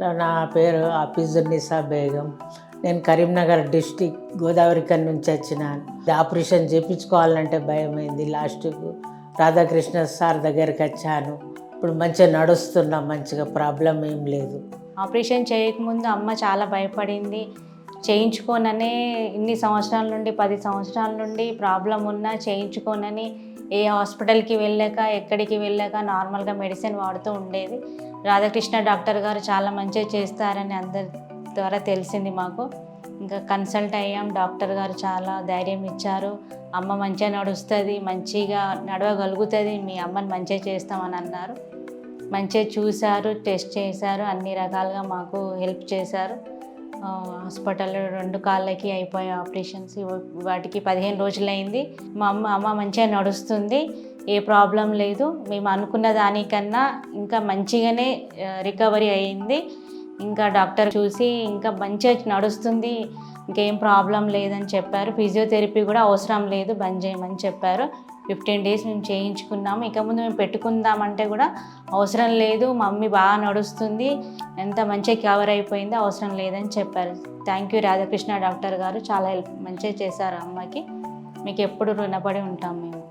నా పేరు అఫీజునిసా బేగం. నేను కరీంనగర్ డిస్టిక్ గోదావరికన్ నుంచి వచ్చినాను ఆపరేషన్ చేయించుకోవాలంటే భయమైంది. లాస్ట్కు రాధాకృష్ణ సార్ దగ్గరికి వచ్చాను. ఇప్పుడు మంచిగా నడుస్తున్నా మంచిగా ప్రాబ్లం ఏం లేదు. ఆపరేషన్ చేయకముందు అమ్మ చాలా భయపడింది. చేయించుకోననే ఇన్ని సంవత్సరాల నుండి పది సంవత్సరాల నుండి ప్రాబ్లం ఉన్నా చేయించుకోనని ఏ హాస్పిటల్కి వెళ్ళాక ఎక్కడికి వెళ్ళాక నార్మల్గా మెడిసిన్ వాడుతూ ఉండేది. రాధాకృష్ణ డాక్టర్ గారు చాలా మంచిగా చేస్తారని అందరి ద్వారా తెలిసింది మాకు. ఇంకా కన్సల్ట్ అయ్యాం. డాక్టర్ గారు చాలా ధైర్యం ఇచ్చారు. అమ్మ మంచిగా నడుస్తుంది మంచిగా నడవగలుగుతుంది మీ అమ్మని మంచిగా చేస్తామని అన్నారు. మంచిగా చూశారు టెస్ట్ చేశారు అన్ని రకాలుగా మాకు హెల్ప్ చేశారు. హాస్పిటల్ రెండు కాళ్ళకి అయిపోయే ఆపరేషన్స్ వాటికి పదిహేను రోజులైంది. మా అమ్మ అమ్మ మంచిగా నడుస్తుంది. ఏ ప్రాబ్లం లేదు. మేము అనుకున్న దానికన్నా ఇంకా మంచిగానే రికవరీ అయింది. ఇంకా డాక్టర్ చూసి ఇంకా మంచిగా నడుస్తుంది. ఇంకేం ప్రాబ్లం లేదని చెప్పారు. ఫిజియోథెరపీ కూడా అవసరం లేదు. బంద్ చేయమని చెప్పారు. ఫిఫ్టీన్ డేస్ మేము చేయించుకున్నాము. ఇక ముందు మేము పెట్టుకుందామంటే కూడా అవసరం లేదు. మమ్మీ బాగా నడుస్తుంది. ఎంత మంచిగా కవర్ అయిపోయిందో అవసరం లేదని చెప్పారు. థ్యాంక్ యూ రాధాకృష్ణ డాక్టర్ గారు. చాలా హెల్ప్ మంచిగా చేశారు అమ్మకి మీకు ఎప్పుడు రుణపడి ఉంటాం మేము.